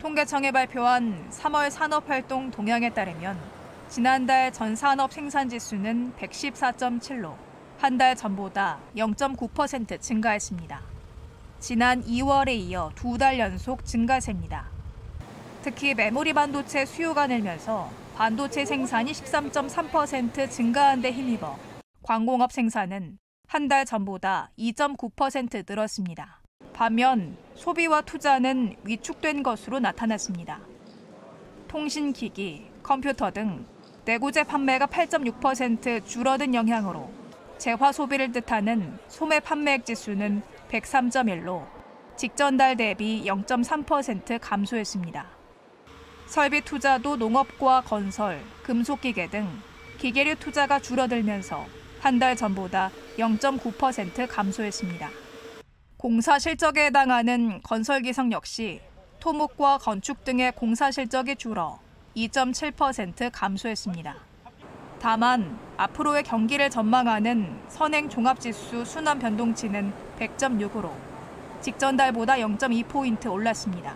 통계청이 발표한 3월 산업활동 동향에 따르면 지난달 전 산업 생산 지수는 114.7로 한 달 전보다 0.9% 증가했습니다. 지난 2월에 이어 두 달 연속 증가세입니다. 특히 메모리 반도체 수요가 늘면서 반도체 생산이 13.3% 증가한 데 힘입어 광공업 생산은 한 달 전보다 2.9% 늘었습니다. 반면 소비와 투자는 위축된 것으로 나타났습니다. 통신기기, 컴퓨터 등 내구재 판매가 8.6% 줄어든 영향으로 재화 소비를 뜻하는 소매 판매액 지수는 103.1로 직전 달 대비 0.3% 감소했습니다. 설비 투자도 농업과 건설, 금속기계 등 기계류 투자가 줄어들면서 한 달 전보다 0.9% 감소했습니다. 공사 실적에 해당하는 건설 기성 역시 토목과 건축 등의 공사 실적이 줄어 2.7% 감소했습니다. 다만 앞으로의 경기를 전망하는 선행 종합지수 순환 변동치는 100.6으로 직전 달보다 0.2포인트 올랐습니다.